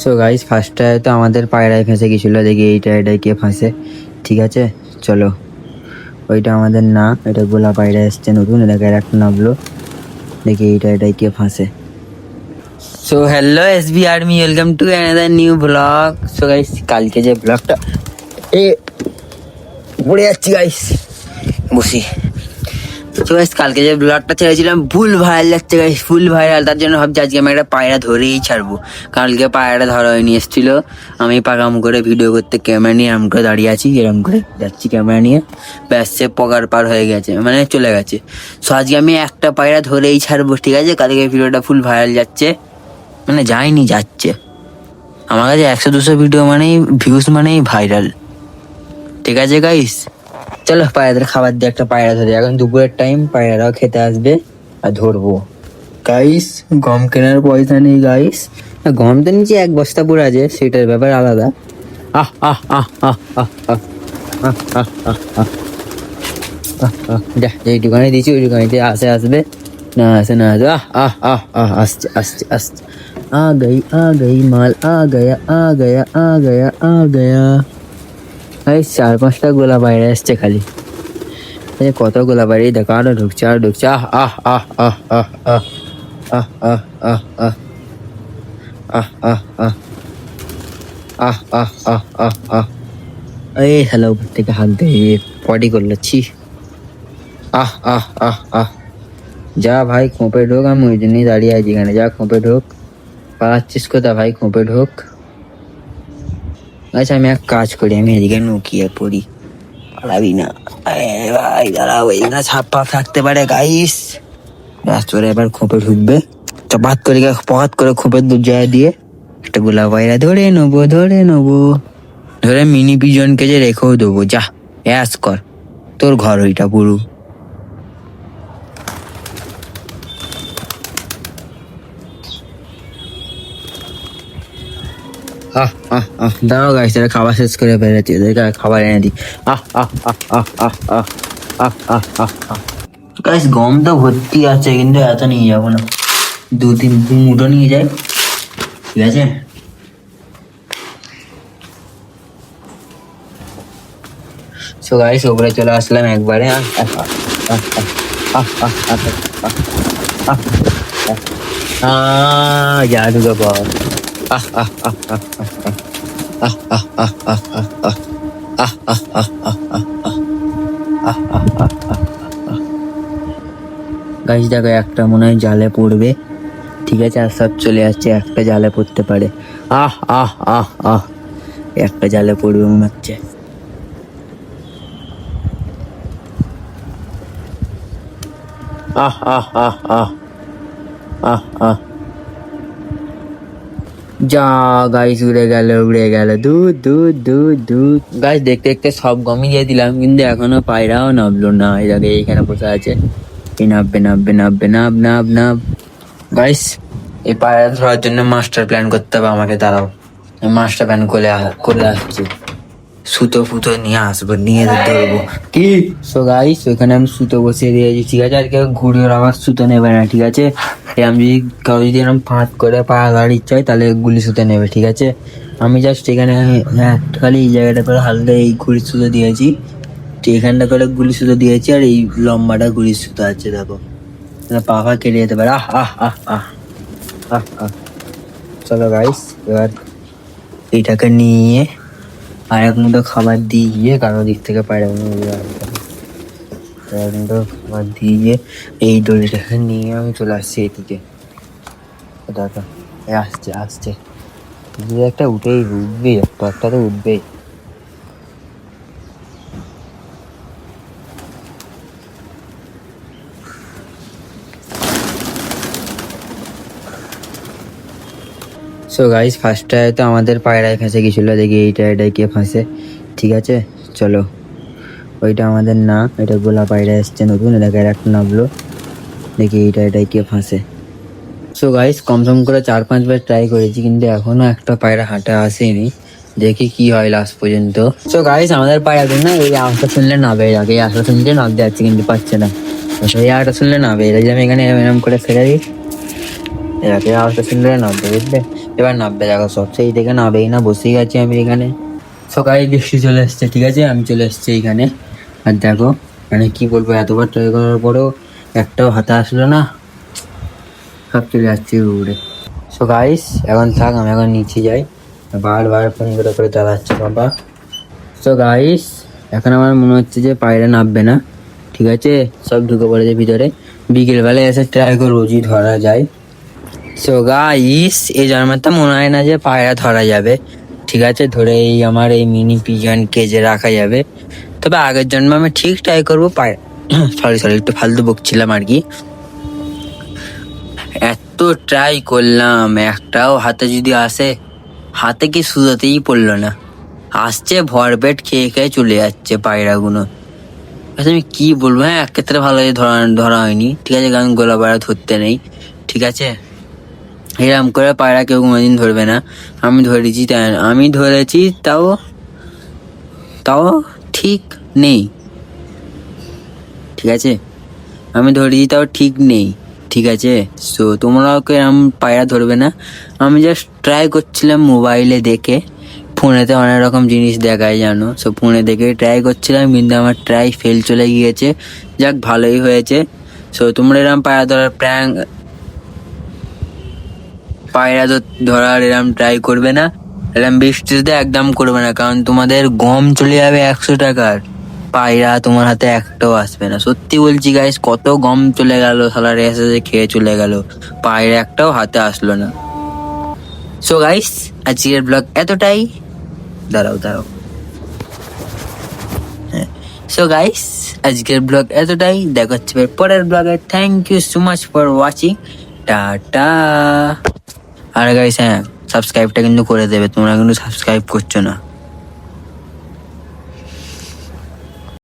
So guys ফার্স্টটায় তো আমাদের পায়রায় ফেঁসে গেছিল, দেখি এইটা এটাই কে ফাঁসে। ঠিক আছে? চলো। ওইটা আমাদের না, এটা গোলা পায়রা এসছে নতুন, এটাকে একটা নামলো। দেখি এইটা এটাই কে ফাঁসে। So hello S B army welcome to another new blog so guys কালকে যে ব্লগটা এ পড়ে যাচ্ছি গাইস বসি। তো কালকে যে ব্লগটা ছেড়েছিলাম ভুল ভাইরাল যাচ্ছে গাইস ফুল ভাইরাল তার জন্য ভাবছি আজকে আমি একটা পায়রা ধরেই ছাড়বো। কালকে পায়রাটা ধরা হয়ে নিয়ে এসেছিল। আমি পাকাম করে ভিডিও করতে ক্যামেরা নিয়ে, এরম করে দাঁড়িয়ে আছি, এরম করে যাচ্ছি ক্যামেরা নিয়ে। ব্যাস, সে পকার পার হয়ে গেছে মানে চলে গেছে। সো আজকে আমি একটা পায়রা ধরেই ছাড়বো, ঠিক আছে? কালকে ভিডিওটা ফুল ভাইরাল যাচ্ছে। মানে যায়নি, যাচ্ছে। আমার কাছে একশো দুশো ভিডিও মানেই ভিউজ মানেই ভাইরাল ঠিক আছে গাইস চলো পায়রাদের খাবার দিয়ে একটা পায়রা ধরে এখন দুপুরের টাইম পায়রারাও খেতে আসবে আর ধরবো গাইস গম কেনার পয়সা নেই গাইস গম তো নিচে এক বস্তা পুরো আছে সেটার ব্যাপার আলাদা আহ আহ আহ আহ আহ আহ আহ আহ আহ আহ আহ যা যেই দোকানে দিয়েছি ওই দোকানেতে আসে আসবে না আসে না আসবে আহ আহ আহ আহ আসছে আসছে আসছে आ गई आ गई माल आ गया आ गया आ गया आ गया এই চার পাঁচটা গোলা বাইরে আসছে খালি এই কত গোলা বাইরে দেখো আরও ঢুকছে আরও ঢুকছে আহ আহ আহ আহ আহ আহ আহ আহ আহ আহ আহ আহ আহ আহ আহ আহ আহ আহ এই হ্যালো উপর থেকে হাত দিয়ে পটি করল ছি আহ আহ আহ আহ যা ভাই খোঁপে ঢোক আমি ওই জন্যই দাঁড়িয়ে আছি এখানে যা খোঁপে ঢোক পালাচ্ছিস কোথা ভাই খোঁপে ঢোক আচ্ছা আমি এক কাজ করি, আমি এদিকে নুকিয়ে পড়ি। পালাবি না। ভাই, দাঁড়াও এখানে ছাপ পাপ থাকতে পারে গাইস ব্যাস তোরা এবার খোঁপে ঢুকবে। চপাত করে পকাত করে খোপের দু জায়গা দিয়ে একটা গোলাপ বাইরা ধরে নেব ধরে নেব। ধরে মিনি পিজনকে যে রেখেও দেবো, যা অ্যাস কর। তোর ঘর ওইটা পুরো। আহ আহ আহ দাঁড়াও গাইস এরা খাবার শেষ করে বেরোচ্ছে এদেরকে আর খাবার এনে দিই আহ আহ আহ আহ আহ আহ আহ আহ আহ আহ গাইস গম তো ভর্তি আছে কিন্তু এত নিয়ে যাব না দু তিন দু মুঠো নিয়ে যাই ঠিক আছে সো গাইস ওপরে চলে আসলাম একবারে আহ আহ আহ গাছ দেখো, একটা মনে হয় জালে পড়বে। ঠিক আছে, আর সব চলে যাচ্ছে, একটা জালে পড়তে পারে। আহ আহ আহ আহ, একটা জালে পড়বে মনে হচ্ছে। আহ আহ আহ আহ আহ আহ। যা গাইস উড়ে গেল উড়ে গেল দুধ দুধ দুধ দুধ গাইস দেখতে দেখতে সব গমই দিয়ে দিলাম, কিন্তু এখনও পায়রাও নাবলো না। এই জায়গায় এইখানে বসে আছে। এই নাববে নাববে নাববে নাব নাব নাব গাইস এই পায়রা ধরার জন্য মাস্টার প্ল্যান করতে হবে আমাকে, দাঁড়াও। মাস্টার প্ল্যান করে করে আসছি। সুতো ফুতো নিয়ে আসব, নিয়ে ধরবো। কি? সো গাইস ওখানে আমি সুতো বসিয়ে দিয়েছি ঠিক আছে? আর কেউ ঘুরে আমার সুতো নেবে না, ঠিক আছে? আমি যদি কারও যদি এরকম ফাঁক করে পা গাড়ি হয়, তাহলে গুলি সুতো নেবে, ঠিক আছে? আমি জাস্ট এখানে হ্যাঁ খালি এই জায়গাটা করে হালকা এই গুলি সুতো দিয়েছি তো এখানটা করে গুলি সুতো দিয়েছি আর এই লম্বাটা গুলি সুতো আছে, দেখো। পা ফা কেটে যেতে পারে। আহ আহ আহ আহ আহ আহ। চলো গাইস এবার এইটাকে নিয়ে আর এক মুঠো খাবার দিয়ে কারও দিক থেকে পায়রা এক মুঠো খাবার দিয়ে এই দড়িটাকে নিয়ে আমি চলে আসছি এদিকে। দাদা আসছে আসছে। একটা উঠেই উঠবে একটা একটা তো উঠবেই। সো গাইস ফার্স্টটায় তো আমাদের পায়রায় ফেঁসে গেছিল, দেখি এইটা এটাই কে ফাঁসে। ঠিক আছে? চলো। ওইটা আমাদের না, এটা গোলা পায়রা এসছে নতুন এটাকে একটা নামলো দেখি এইটা এটাই কে ফাঁসে। সো গাইস কমসম করে চার পাঁচবার ট্রাই করেছি, কিন্তু এখনও একটা পায়রা হাঁটা আসেনি। দেখি কি হয় লাস্ট পর্যন্ত। সো গাইস আমাদের পায়রাদের না, এই আওয়াজটা শুনলে না নাবে যাকে এই আওয়াজটা শুনলে নামতে যাচ্ছে কিন্তু পাচ্ছে না। এই আওয়াজটা শুনলে নাবে এটা যদি আমি এখানে এরম করে ফেলে দিই। এটাকে আওয়াজটা শুনলে নামবে বুঝলে? এবার নামবে, দেখো সব। সেই থেকে নামবেই না, বসেই আছি আমি এখানে। সকালে বৃষ্টি চলে এসছে, ঠিক আছে? আমি চলে এসছি এখানে। আর দেখো মানে কি বলব, এতবার ট্রাই করার পরেও একটাও হাতে আসলো না। সব চলে যাচ্ছে উড়ে সো গাইস এখন থাক, আমি এখন নিচে যাই। বারবার ফোন করে করে চালাচ্ছে বাবা। সো গাইস এখন আমার মনে হচ্ছে যে পায়রা নামবে না, ঠিক আছে? সব ঢুকে পড়েছে ভিতরে। বিকেলবেলায় এসে ট্রাই করব, যদি ধরা যায়। সো গাইস এই জন্মাতে মনে হয় না যে পায়রা ধরা যাবে। ঠিক আছে, ধরে এই আমার এই মিনি পিজন কেজে রাখা যাবে। তবে আগের জন্মে আমি ঠিক ট্রাই করব পায়রা সরি সরি একটু ফালতু বকছিলাম আর কি। এত ট্রাই করলাম, একটাও হাতে যদি আসে, হাতে কি সুতোতেই পড়ল না। আসছে, ভরপেট খেয়ে খেয়ে চলে যাচ্ছে পায়রাগুলো। আচ্ছা আমি কি বলব? হ্যাঁ এক ক্ষেত্রে ভালো ধরা ধরা হয়নি। ঠিক আছে, কারণ গোলা পায়রা ধরতে নেই। ঠিক আছে? এরম করে পায়রা কেউ কোনোদিন ধরবে না। আমি ধরেছি তাই আমি ধরেছি, তাও তাও ঠিক নেই। ঠিক আছে? আমি ধরেছি তাও ঠিক নেই। ঠিক আছে? সো তোমরাও এরম পায়রা ধরবে না? আমি জাস্ট ট্রাই করছিলাম মোবাইলে দেখে। ফোনেতে অনেক রকম জিনিস দেখায়, জানো? সো ফোনে দেখে ট্রাই করছিলাম, কিন্তু আমার ট্রাই ফেল চলে গিয়েছে। যাক, ভালোই হয়েছে। সো তোমরা এরম পায়রা ধরার প্র্যাঙ্ক পায়রা ধর- ধরার এরম ট্রাই করবে না। এরম বৃষ্টিতে একদম করবে না, কারণ তোমাদের গম চলে যাবে একশো টাকার। পায়রা তোমার হাতে একটাও আসবে না। সত্যি বলছি গাইস কত গম চলে গেল, সালার এসে যে খেয়ে চলে গেল। পায়রা একটাও হাতে আসলো না। সো গাইস আজকের ব্লগ এতটাই। দাঁড়াও দাঁড়াও। সো গাইস আজকের ব্লগ এতটাই। দেখা হচ্ছে পরের ব্লগে thank you so much for watching tata. R guys হ্যাঁ সাবস্ক্রাইবটা কিন্তু করে দেবে তোমরা কিন্তু সাবস্ক্রাইব করছ না।